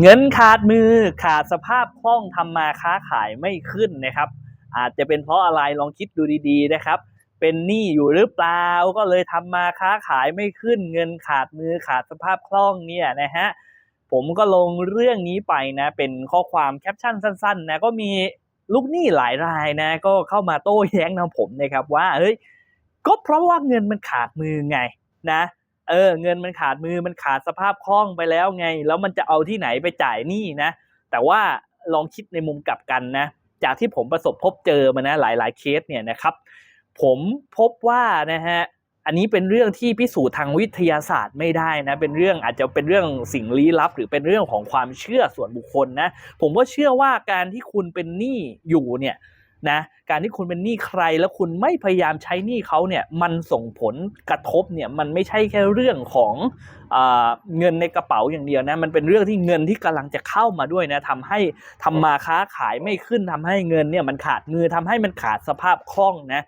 เงินขาดมือขาดสภาพคล่องทำมาค้าขายไม่ขึ้นนะครับ อาจจะเป็นเพราะอะไรลองคิดดูดีๆนะครับ เป็นหนี้อยู่หรือเปล่าก็เลยทำมาค้าขายไม่ขึ้น เงินขาดมือขาดสภาพคล่องเนี่ยนะฮะผมก็ลงเรื่องนี้ไปนะเป็นข้อความแคปชั่นสั้นๆนะก็มีลูกหนี้หลายรายนะ ก็เข้ามาโต้แย้งทางผมนะครับว่าเฮ้ยก็เพราะว่าเงินมันขาดมือไงนะ เออเงินมันขาดมือมันขาดสภาพคล่องไปแล้วไง แล้วมันจะเอาที่ไหนไปจ่ายหนี้นะ แต่ว่าลองคิดในมุมกลับกันนะ จากที่ผมประสบพบเจอมานะหลาย ๆ เคสเนี่ยนะครับ ผมพบว่านะฮะอันนี้เป็นเรื่องที่พิสูจน์ทางวิทยาศาสตร์ไม่ได้นะ เป็นเรื่องอาจจะเป็นเรื่องสิ่งลี้ลับ หรือเป็นเรื่องของความเชื่อส่วนบุคคลนะ ผมก็เชื่อว่าการที่คุณเป็นหนี้อยู่เนี่ย นะการที่คุณเป็นหนี้ใครแล้วคุณไม่พยายามใช้หนี้เขาเนี่ยมันส่งผลกระทบเนี่ยมันไม่ใช่แค่เรื่องของอเงินในกระเป๋าอย่างเดียวนะมันเป็นเรื่องที่เงินที่กำลังจะเข้ามาด้วยนะทำให้ทำมาค้าขายไม่ขึ้นทำให้เงินเนี่ยมันขาดมือทำให้มันขาดสภาพคล่องนะ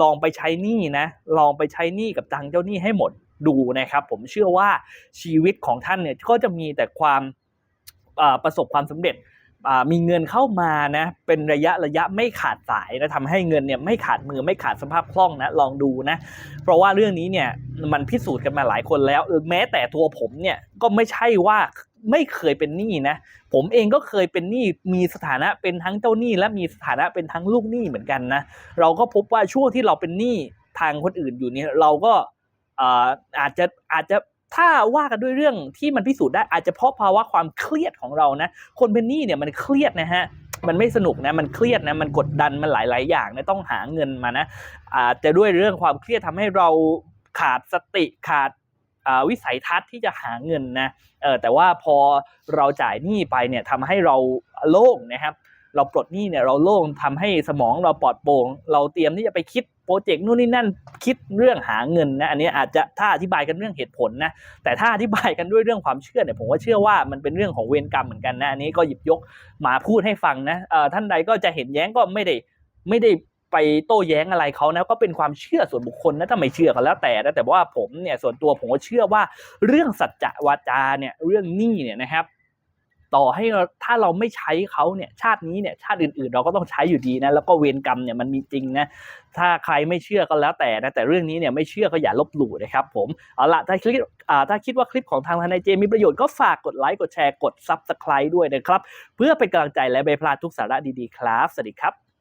ลองไปใช้หนี้นะลองไปใช้หนี้กับทางเจ้าหนี้ให้หมดดูนะครับผมเชื่อว่าชีวิตของท่านเนี่ยก็จะมีแต่ความประสบความสำเร็จ มีเงินเข้ามานะเป็นระยะระยะไม่ขาดสายนะทำให้เงินเนี่ยไม่ขาดมือไม่ขาดสภาพคล่องนะลองดูนะเพราะว่าเรื่องนี้เนี่ยมันพิสูจน์กันมาหลายคนแล้ว แม้แต่ตัวผมเนี่ยก็ไม่ใช่ว่าไม่เคยเป็นหนี้นะ ผมเองก็เคยเป็นหนี้มีสถานะเป็นทั้งเจ้าหนี้ และมีสถานะเป็นทั้งลูกหนี้เหมือนกันนะเราก็พบว่าช่วงที่เราเป็นหนี้ทางคนอื่นอยู่เนี่ยเราก็อาจจะอาจจะ ถ้าว่ากันด้วยเรื่องที่มันพิสูจน์ได้อาจจะเพราะภาวะความเครียดของเรานะ คนเป็นหนี้เนี่ยมันเครียดนะฮะมันไม่สนุกนะ มันเครียดนะ มันกดดัน มันหลาย ๆ อย่างนะต้องหาเงินมานะอาจจะด้วยเรื่องความเครียดทำให้เราขาดสติขาดวิสัยทัศน์ที่จะหาเงินนะเออแต่ว่าพอเราจ่ายหนี้ไปเนี่ยทำให้เราโล่งนะครับ เราปลดหนี้เนี่ยเราโล่งทำให้สมองเราปลอดโปร่งเราเตรียมที่จะไปคิดโปรเจกต์นู่นนี่นั่นคิดเรื่องหาเงินนะอันนี้อาจจะถ้าอธิบายกันเรื่องเหตุผลนะแต่ถ้าอธิบายกันด้วยเรื่องความเชื่อเนี่ยผมว่าเชื่อว่ามันเป็นเรื่องของเวรกรรมเหมือนกันนะอันนี้ก็หยิบยกมาพูดให้ฟังนะเอ่อท่านใดก็จะเห็นแย้งก็ไม่ได้ไม่ได้ไปโต้แย้งอะไรเขานะก็เป็นความเชื่อส่วนบุคคลนะถ้าไม่เชื่อก็แล้วแต่นะแต่ว่าผมเนี่ยส่วนตัวผมก็เชื่อว่าเรื่องสัจจะวาจาเนี่ยเรื่องหนี้เนี่ยนะครับ ต่อให้ถ้าเราไม่ใช้เขาเนี่ยชาตินี้เนี่ยชาติอื่นๆ เราก็ต้องใช้อยู่ดีนะแล้วก็เวรกรรมเนี่ยมันมีจริงนะถ้าใครไม่เชื่อก็แล้วแต่นะแต่เรื่องนี้เนี่ยไม่เชื่อก็อย่าลบหลู่นะครับผมเอาละถ้าคลิปถ้าคิดว่าคลิปของทางทนายเจมมีประโยชน์ก็ฝากกดไลค์กดแชร์กด Subscribe ด้วยนะครับ เพื่อเป็นกำลังใจและไม่พลาดทุกสาระดีๆครับสวัสดีครับ